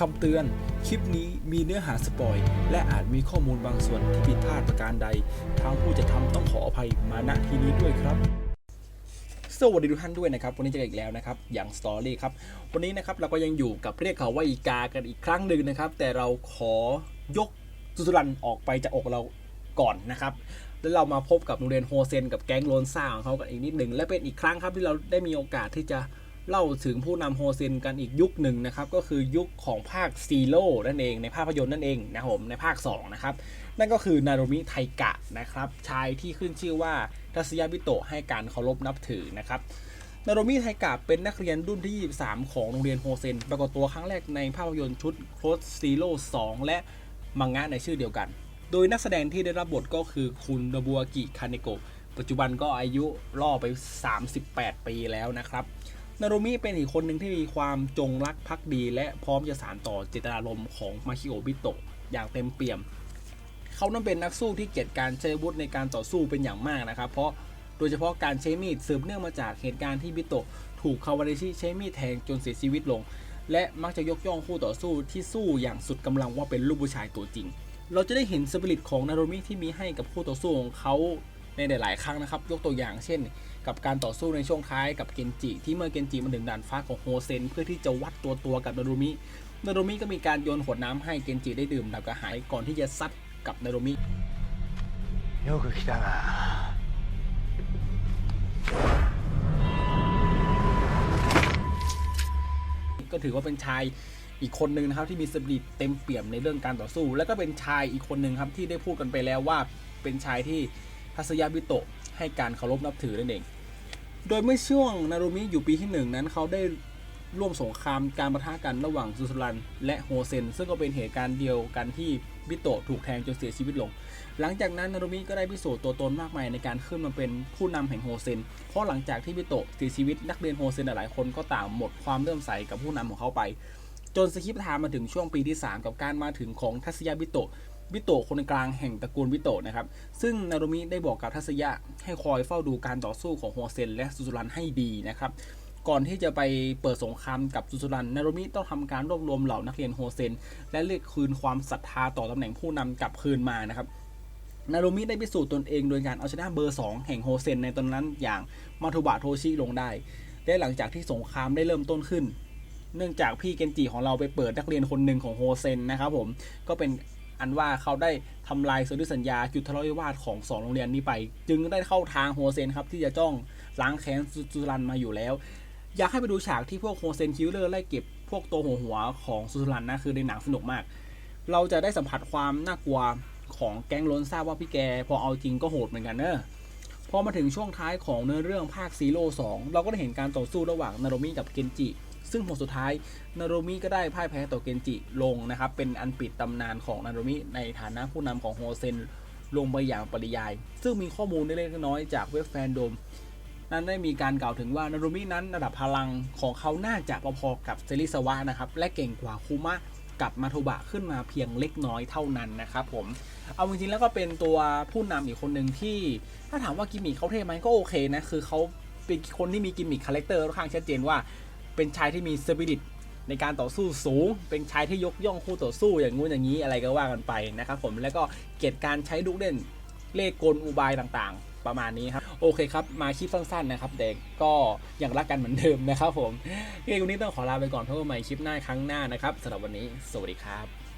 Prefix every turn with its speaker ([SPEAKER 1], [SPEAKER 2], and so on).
[SPEAKER 1] คำเตือน คลิปนี้มีเนื้อหาสปอย และอาจมีข้อมูลบางส่วนที่ผิดพลาดประการใด ทางผู้จัดทำต้องขออภัยมาณที่นี้ด้วยครับ สวัสดีทุกท่านด้วยนะครับ วันนี้เจอกันอีกแล้วนะครับ อย่างสตอรี่ครับ วันนี้นะครับเราก็ยังอยู่กับเรียกเขาว่าอีกากันอีกครั้งหนึ่งนะครับ แต่เราขอยกสุสุรันออกไปจากอกเราก่อนนะครับแล้วเรามาพบกับโรงเรียนโฮเซนกับแก๊งโลนซ่าของเขากันอีกนิดหนึ่งและเป็นอีกครั้งครับที่เราได้มีโอกาสที่จะ เล่าถึงผู้นำโฮเซนกันอีกยุคหนึ่งนะครับ ก็คือยุคของภาคซีโร่นั่นเอง ในภาพยนตร์นั่นเองนะครับผมในภาค 2 นะครับ นั่นก็คือนารุมิไทกะนะครับ ชายที่ขึ้นชื่อว่าทัศยาบิโตะให้การเคารพนับถือนะครับนารุมิไทกะเป็นนักเรียนรุ่นที่ 23 ของโรงเรียนโฮเซนปรากฏตัวครั้งแรกในภาพยนตร์ชุดโค z ซีโร่2และมังงะในชื่อเดียวกัน โดยนักแสดงที่ได้รับบทก็คือคุณโนบุอากิคาเนโกะปัจจุบันก็อายุล่อไป 38 ปีแล้วนะครับ นารุมิเป็นอีกคนหนึ่งที่มีความจงรักภักดี และพร้อมจะสานต่อเจตนารมณ์ของมาคิโอบิโตะอย่างเต็มเปี่ยม เขานั้นเป็นนักสู้ที่เกียรติการใช้วุธในการต่อสู้เป็นอย่างมากนะครับ เพราะโดยเฉพาะการใช้มีดสืบเนื่องมาจากเหตุการณ์ที่บิโตะถูกคาวาเรชิใช้มีดแทงจนเสียชีวิตลง และมักจะยกย่องคู่ต่อสู้ที่สู้อย่างสุดกำลังว่าเป็นลูกผู้ชายตัวจริง เราจะได้เห็นสปิริตของนารุมิที่มีให้กับคู่ต่อสู้ของเขา ในหลาย ๆ ครั้งนะครับ ยกตัวอย่างเช่น กับการต่อสู้ในช่วงท้ายกับเกนจิ ที่เมื่อเกนจิมาถึงด่านฟ้าของโฮเซนเพื่อที่จะวัดตัวตัวกับนารุมิ นารุมิก็มีการโยนขวดน้ำให้เกนจิได้ดื่มดับกระหายก่อนที่จะซัดกับนารุมิ
[SPEAKER 2] よく来たな
[SPEAKER 1] ก็ถือว่าเป็นชายอีกคนหนึ่งนะครับที่มีสปิริตเต็มเปี่ยมในเรื่องการต่อสู้ แล้วก็เป็นชายอีกคนหนึ่งครับที่ได้พูดกันไปแล้วว่าเป็นชายที่ ทัศยาบิโตะให้การเคารพนับถือนั่นเอง โดยเมื่อช่วงนารุมิอยู่ปีที่หนึ่งนั้นเขาได้ร่วมสงครามการประทะกันระหว่างซูซุรัน และโฮเซน ซึ่งก็เป็นเหตุการณ์เดียวกันที่บิโตะถูกแทงจนเสียชีวิตลง หลังจากนั้นนารุมิก็ได้พิสูจน์ตัวตนมากมายในการขึ้นมาเป็นผู้นำแห่งโฮเซน เพราะหลังจากที่บิโตะเสียชีวิตนักเรียนโฮเซนหลายคนก็ต่างหมดความเลื่อมใสกับผู้นำของเขาไป จนสคริปต์ทม์มาถึงช่วงปีที่ 3 กับการมาถึงของทัศยาบิโตะ บิโตะคนกลางแห่งตระกูลบิโตะนะครับ ซึ่งนารุมิได้บอกกับทัศยะให้คอยเฝ้าดูการต่อสู้ของโฮเซนและซูซูรันให้ดีนะครับก่อนที่จะไปเปิดสงครามกับซูซูรันนารุมิต้องทำการรวบรวมเหล่านักเรียนโฮเซน และเรียกคืนความศรัทธาต่อตำแหน่งผู้นำกลับคืนมานะครับนารุมิได้พิสูจน์ตนเองโดยการเอาชนะเบอร์ 2 แห่งโฮเซนในตอนนั้นอย่างมาโทบะโทชิลงได้ และหลังจากที่สงครามได้เริ่มต้นขึ้น เนื่องจากพี่เกนจิของเราไปเปิดนักเรียนคนหนึ่งของโฮเซนนะครับผม ก็เป็น อันว่าเขาได้ทำลายสนธิสัญญาจุดทะเลาะวิวาทของสองโรงเรียนนี้ไป จึงได้เข้าทางโฮเซนครับที่จะจ้องล้างแค้นซูซูรันมาอยู่แล้ว อยากให้ไปดูฉากที่พวกโฮเซนคิลเลอร์ไล่เก็บพวกตัวหัวหัวของซูซูรันนะคือในหนังสนุกมาก เราจะได้สัมผัสความน่ากลัวของแก๊งโลนซ่าบว่าพี่แกพอเอาจริงก็โหดเหมือนกันเนอะพอมาถึงช่วงท้ายของเนื้อเรื่องภาคซีโร่สองเราก็ได้เห็นการต่อสู้ระหว่างนารุมิกับเกนจิ ซึ่งผลสุดท้ายนารุมิก็ได้พ่ายแพ้ต่อเกนจิลงนะครับ เป็นอันปิดตำนานของนารุมิในฐานะผู้นำของโฮเซนลงไปอย่างปริยาย ซึ่งมีข้อมูลเล็กน้อยจากเว็บแฟนโดม นั้นได้มีการกล่าวถึงว่านารุมินั้นระดับพลังของเขาน่าจะพอๆกับเซริสวะนะครับ และเก่งกว่าคุมะกับมาโทบะขึ้นมาเพียงเล็กน้อยเท่านั้นนะครับผม เอาจริงๆแล้วก็เป็นตัวผู้นำอีกคนหนึ่งที่ ถ้าถามว่ากิมมิคเขาเท่ไหมก็โอเคนะ คือเขาเป็นคนที่มีกิมมิคคาแรคเตอร์ค่อนข้างชัดเจนว่า เป็นชายที่มีสปิริตในการต่อสู้สูง เป็นชายที่ยกย่องคู่ต่อสู้อย่างงู้นอย่างนี้อะไรก็ว่ากันไปนะครับผมแล้วก็เกียรติการใช้ลูกเล่นเลขกลอุบายต่างๆ ประมาณนี้ครับ โอเคครับ มาคลิปสั้นๆนะครับเด็กก็ยังรักกันเหมือนเดิมนะครับผมเกมวันนี้ต้องขอลาไปก่อนเพราะว่าใหม่คลิปหน้าครั้งหน้านะครับสำหรับวันนี้ สวัสดีครับ